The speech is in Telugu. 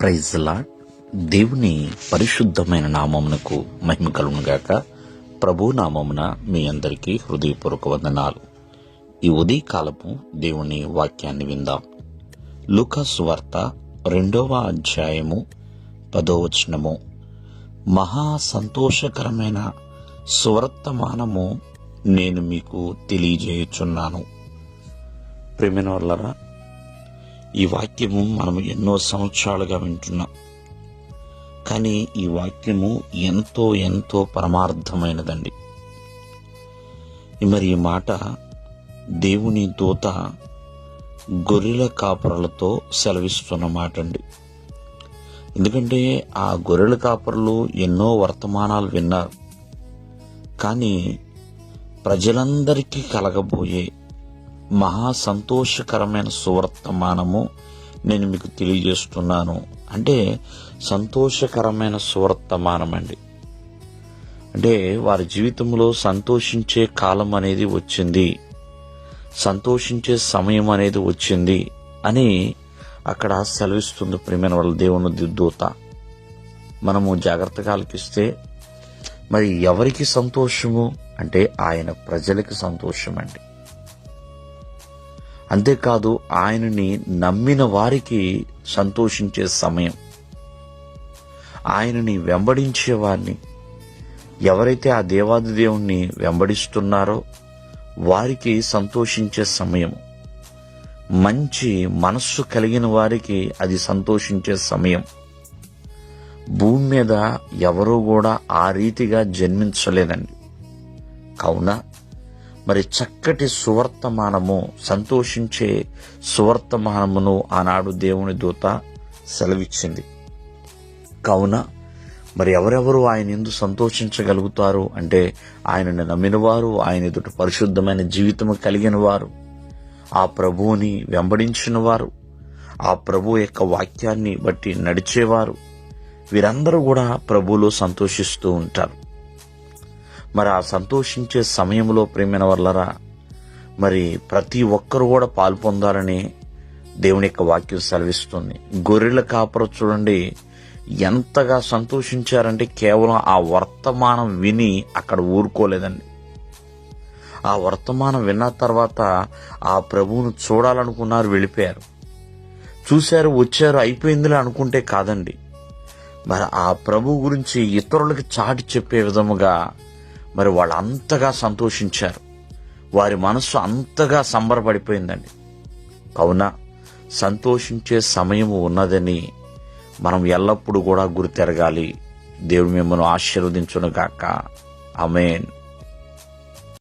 ప్రైజ్లా దేవుని పరిశుద్ధమైన నామమునకు మహిమ కలుగునుగాక ప్రభు నామమున మీ అందరికీ హృదయపూర్వక వందనాలు. ఈ ఉదయకాలపు దేవుని వాక్యాన్ని విందాం. లుకస్ వార్త రెండవ అధ్యాయము పదోవచనము మహా సంతోషకరమైన సువర్తమానము నేను మీకు తెలియజేయుచున్నాను. ప్రేమిన ఈ వాక్యము మనము ఎన్నో సంవత్సరాలుగా వింటున్నాం. కానీ ఈ వాక్యము ఎంతో ఎంతో పరమార్థమైనదండి. మరి ఈ మాట దేవుని దూత గొర్రెల కాపరులతో సెలవిస్తున్న మాట అండి ఎందుకంటే ఆ గొర్రెల కాపరులు ఎన్నో వర్తమానాలు విన్నారు. కానీ ప్రజలందరికీ కలగబోయే మహా సంతోషకరమైన సువర్తమానము నేను మీకు తెలియజేస్తున్నాను. అంటే సంతోషకరమైన సువర్తమానం అండి అంటే వారి జీవితంలో సంతోషించే కాలం అనేది వచ్చింది. సంతోషించే సమయం అనేది వచ్చింది అని అక్కడ సెలవిస్తుంది ప్రియమైన వాళ్ళ దేవుని దూత. మనము జాగ్రత్తగా ఆలకిస్తే మరి ఎవరికి సంతోషము? అంటే ఆయన ప్రజలకి సంతోషం అండి అంతేకాదు ఆయనని నమ్మిన వారికి సంతోషించే సమయం. ఆయనని వెంబడించే వారిని ఎవరైతే ఆ దేవాది దేవుణ్ణి వెంబడిస్తున్నారో వారికి సంతోషించే సమయం. మంచి మనస్సు కలిగిన వారికి అది సంతోషించే సమయం. భూమి మీద ఎవరూ కూడా ఆ రీతిగా జన్మించలేదండి. కావున మరి చక్కటి సువర్తమానము సంతోషించే సువర్తమానమును ఆనాడు దేవుని దూత సెలవిచ్చింది. కావున మరి ఎవరెవరు ఆయన ఎందు సంతోషించగలుగుతారు అంటే ఆయనను నమ్మినవారు ఆయన ఎదుట పరిశుద్ధమైన జీవితము కలిగిన వారు ఆ ప్రభువుని వెంబడించిన వారు ఆ ప్రభు యొక్క వాక్యాన్ని బట్టి నడిచేవారు. వీరందరూ కూడా ప్రభువులో సంతోషిస్తూ ఉంటారు. మరి ఆ సంతోషించే సమయంలో ప్రేమైన వల్లరా మరి ప్రతి ఒక్కరు కూడా పాల్పొందాలని దేవుని యొక్క వాక్యం సెలవిస్తుంది. గొర్రెల కాపర చూడండి ఎంతగా సంతోషించారంటే కేవలం ఆ వర్తమానం విని అక్కడ ఊరుకోలేదండి. ఆ వర్తమానం విన్న తర్వాత ఆ ప్రభువును చూడాలనుకున్నారు వెళ్ళిపోయారు. చూశారు వచ్చారు అయిపోయిందిలే అనుకుంటే కాదండి. మరి ఆ ప్రభు గురించి ఇతరులకి చాటి చెప్పే విధముగా మరి వాళ్ళు అంతగా సంతోషించారు. వారి మనస్సు అంతగా సంబరపడిపోయిందండి. కావున సంతోషించే సమయం ఉన్నదని మనం ఎల్లప్పుడూ కూడా గురితెరగాలి. దేవుడు మిమ్మల్ని ఆశీర్వదించును గాక అమేన్